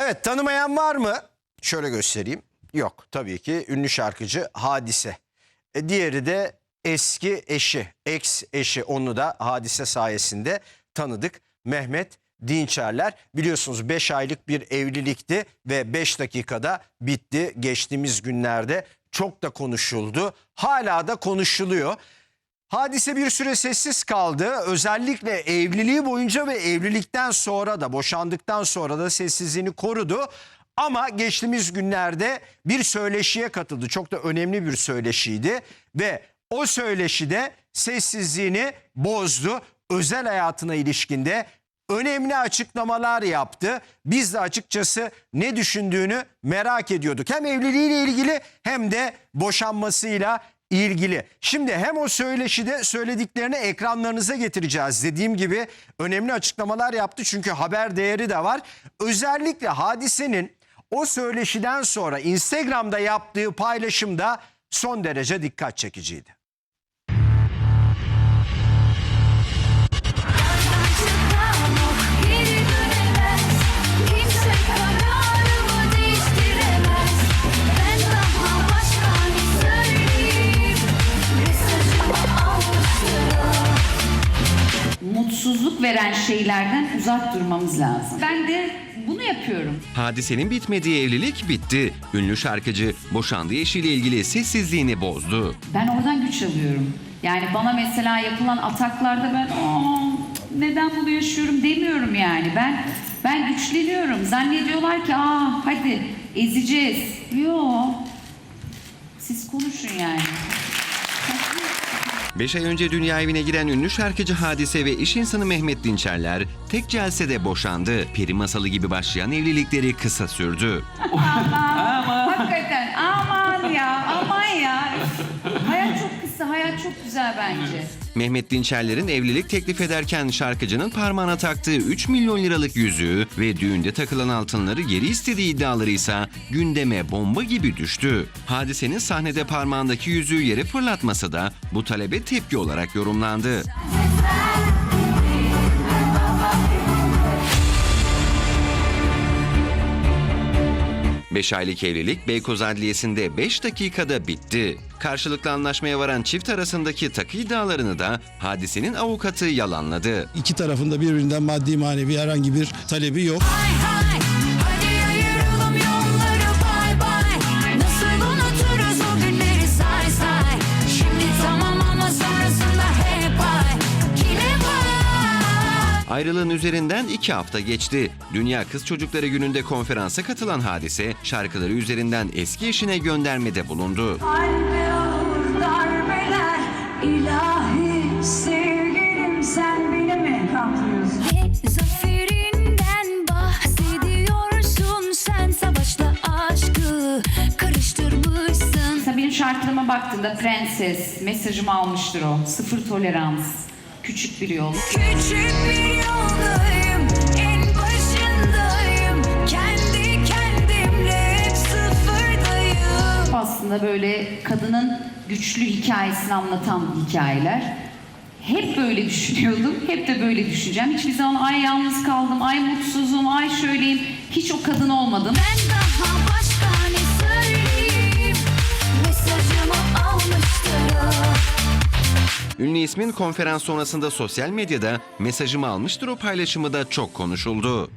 Evet tanımayan var mı? Şöyle göstereyim. Yok tabii ki ünlü şarkıcı Hadise. E, diğeri de eski eşi, ex eşi onu da Hadise sayesinde tanıdık. Mehmet Dinçerler biliyorsunuz 5 aylık bir evlilikti ve 5 dakikada bitti geçtiğimiz günlerde. Çok da konuşuldu. Hala da konuşuluyor. Hadise bir süre sessiz kaldı. Özellikle evliliği boyunca ve evlilikten sonra da boşandıktan sonra da sessizliğini korudu. Ama geçtiğimiz günlerde bir söyleşiye katıldı. Çok da önemli bir söyleşiydi ve o söyleşide sessizliğini bozdu. Özel hayatına ilişkinde önemli açıklamalar yaptı. Biz de açıkçası ne düşündüğünü merak ediyorduk. Hem evliliğiyle ilgili hem de boşanmasıyla ilgili. Şimdi hem o söyleşide söylediklerini ekranlarınıza getireceğiz. Dediğim gibi önemli açıklamalar yaptı çünkü haber değeri de var. Özellikle hadisenin o söyleşiden sonra Instagram'da yaptığı paylaşımda son derece dikkat çekiciydi. Veren şeylerden uzak durmamız lazım. Ben de bunu yapıyorum. Hadisenin bitmediği evlilik bitti. Ünlü şarkıcı boşandığı eşiyle ilgili sessizliğini bozdu. Ben oradan güç alıyorum. Yani bana mesela yapılan ataklarda ben "Aa, neden bunu yaşıyorum demiyorum yani. Ben ben güçleniyorum. Zannediyorlar ki aa hadi ezeceğiz. Yo. Siz konuşun yani. 5 ay önce dünya evine giren ünlü şarkıcı Hadise ve iş insanı Mehmet Dinçerler tek celsede boşandı. Peri masalı gibi başlayan evlilikleri kısa sürdü. Hakikaten güzel bence. Mehmet Dinçerler'in evlilik teklif ederken şarkıcının parmağına taktığı 3 milyon liralık yüzüğü ve düğünde takılan altınları geri istediği iddiaları ise gündeme bomba gibi düştü. Hadisenin sahnede parmağındaki yüzüğü yere fırlatması da bu talebe tepki olarak yorumlandı. Beş aylık evlilik Beykoz Adliyesi'nde 5 dakikada bitti. Karşılıklı anlaşmaya varan çift arasındaki takı iddialarını da hadisenin avukatı yalanladı. İki tarafında birbirinden maddi manevi herhangi bir talebi yok. Hay hay Ayrılığın üzerinden iki hafta geçti. Dünya Kız Çocukları Günü'nde konferansa katılan hadise şarkıları üzerinden eski eşine göndermede bulundu. Kalbe ağır darbeler ilahi sevgilim sen beni mi kaptırıyorsun? Hep zaferinden bahsediyorsun sen savaşla aşkı karıştırmışsın. Mesela benim şarkılarıma baktığında prenses, mesajımı almıştır o. Sıfır tolerans, küçük bir yol. Küçük bir yoldayım en başındayım kendi kendimle hep sıfırdayım. Aslında böyle kadının güçlü hikayesini anlatan hikayeler. Hep böyle düşünüyordum, hep de böyle düşüneceğim. Hiçbir zaman ay yalnız kaldım, ay mutsuzum, ay şöyleyim. Hiç o kadın olmadım. Ben daha Ünlü ismin konferans sonrasında sosyal medyada mesajımı almıştır o paylaşımı da çok konuşuldu.